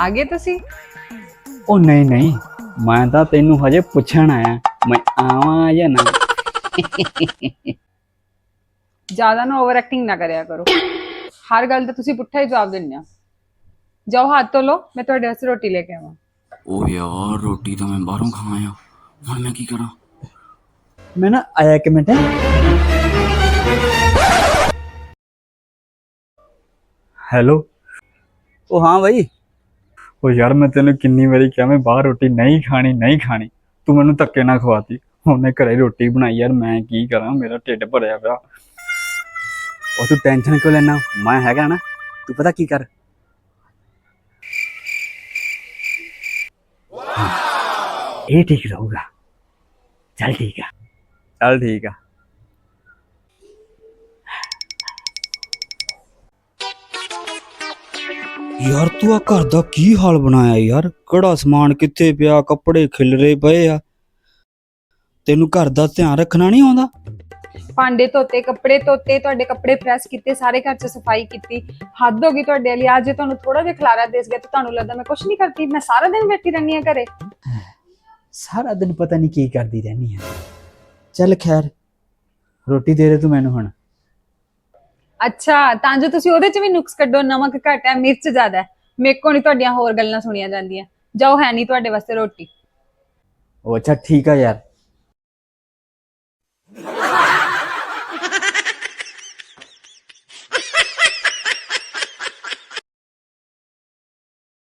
ਆ ਗਏ ਤੁਸੀਂ? ਉਹ ਨਹੀਂ ਨਹੀਂ। ਮੈਂ ਤਾਂ ਤੈਨੂੰ ਹਜੇ ਪੁੱਛਣ ਆਇਆ। ਮੈਂ ਆਵਾਂ ਜਾਂ ਨਾ? ਜ਼ਿਆਦਾ ਨਾ ਓਵਰ ਐਕਟਿੰਗ ਨਾ ਕਰਿਆ ਕਰੋ। ਹਰ ਗੱਲ ਦਾ ਤੁਸੀਂ ਪੁੱਠਾ ਹੀ ਜਵਾਬ ਦਿੰਦੇ ਆ ਜਾਓ ਹੱਥ ਧੋ ਲਓ ਮੈਂ ਤੁਹਾਡੇ ਵਾਸਤੇ ਰੋਟੀ ਲੈ ਕੇ ਆਵਾਂ। ਓ ਯਾਰ ਰੋਟੀ ਤਾਂ ਮੈਂ ਬਾਹਰੋਂ ਖਾਵਾਂ ਹੁਣ ਮੈਂ ਕੀ ਕਰਾਂ? ਮੈਂ ਨਾ ਆਇਆ ਇੱਕ ਮਿੰਟ। ਹੈਲੋ? ਉਹ ਹਾਂ ਬਾਈ। ਉਹ ਯਾਰ ਮੈਂ ਤੈਨੂੰ ਕਿੰਨੀ ਵਾਰੀ ਕਿਹਾ ਮੈਂ ਬਾਹਰ ਰੋਟੀ ਨਹੀਂ ਖਾਣੀ ਨਹੀਂ ਖਾਣੀ। ਤੂੰ ਮੈਨੂੰ ਧੱਕੇ ਨਾਲ ਖਵਾਤੀ। ਮੈਂ ਘਰੇ ਰੋਟੀ ਬਣਾਈ ਯਾਰ ਮੈਂ ਕੀ ਕਰਾਂ? ਮੇਰਾ ਢਿੱਡ ਭਰਿਆ ਪਿਆ। ਉਹ ਤੂੰ ਟੈਨਸ਼ਨ ਕਿਉਂ ਲੈਣਾ ਮੈਂ ਹੈਗਾ ਨਾ। ਤੂੰ ਪਤਾ ਕੀ ਕਰ? ਇਹ ਠੀਕ ਰਹੂਗਾ। ਚੱਲ ਠੀਕ ਆ। ਚੱਲ ਠੀਕ ਆ। ਯਾਰ ਤੂੰ ਆ ਘਰ ਦਾ ਕੀ ਹਾਲ ਬਣਾਇਆ ਯਾਰ? ਕਿਹੜਾ ਸਮਾਨ ਕਿੱਥੇ ਪਿਆ ਕੱਪੜੇ ਖਿਲਰੇ ਪਏ ਆ। ਤੈਨੂੰ ਘਰ ਦਾ ਧਿਆਨ ਰੱਖਣਾ ਨਹੀਂ ਆਉਂਦਾ? ਭਾਂਡੇ ਧੋਤੇ ਕੱਪੜੇ ਧੋਤੇ ਤੁਹਾਡੇ ਕੱਪੜੇ ਪ੍ਰੈਸ ਕੀਤੇ ਸਾਰੇ ਘਰ 'ਚ ਸਫ਼ਾਈ ਕੀਤੀ। ਹੱਦ ਹੋ ਗਈ ਤੁਹਾਡੇ ਲਈ ਅੱਜ ਜੇ ਤੁਹਾਨੂੰ ਥੋੜਾ ਜਿਹਾ ਖਲਾਰਾ ਦੇਸ ਗਿਆ ਤਾਂ ਤੁਹਾਨੂੰ ਲੱਗਦਾ ਮੈਂ ਕੁਝ ਨਹੀਂ ਕਰਦੀ। ਮੈਂ ਸਾਰਾ ਦਿਨ ਬੈਠੀ ਰਹਿੰਦੀ ਆ ਘਰੇ। ਸਾਰਾ ਦਿਨ ਪਤਾ ਨਹੀਂ ਕੀ ਕਰਦੀ ਰਹਿਣੀ ਹੈ। ਚੱਲ ਖੈਰ ਰੋਟੀ ਦੇ ਦੇ ਤੂੰ ਮੈਨੂੰ ਹੁਣ। ਅੱਛਾ, ਤਾਂ ਜੋ ਤੁਸੀਂ ਉਹਦੇ 'ਚ ਵੀ ਨੁਕਸ ਕੱਢੋ, ਨਮਕ ਘੱਟ ਹੈ, ਮਿਰਚ ਜ਼ਿਆਦਾ ਹੈ। ਮੇਰੇ ਕੋਲ ਨਹੀਂ ਤੁਹਾਡੀਆਂ ਹੋਰ ਗੱਲਾਂ ਸੁਣੀਆਂ ਜਾਂਦੀਆਂ। ਜਾਓ, ਹੈ ਨਹੀਂ ਤੁਹਾਡੇ ਵਾਸਤੇ ਰੋਟੀ। ਉਹ ਅੱਛਾ, ਠੀਕ ਆ ਯਾਰ।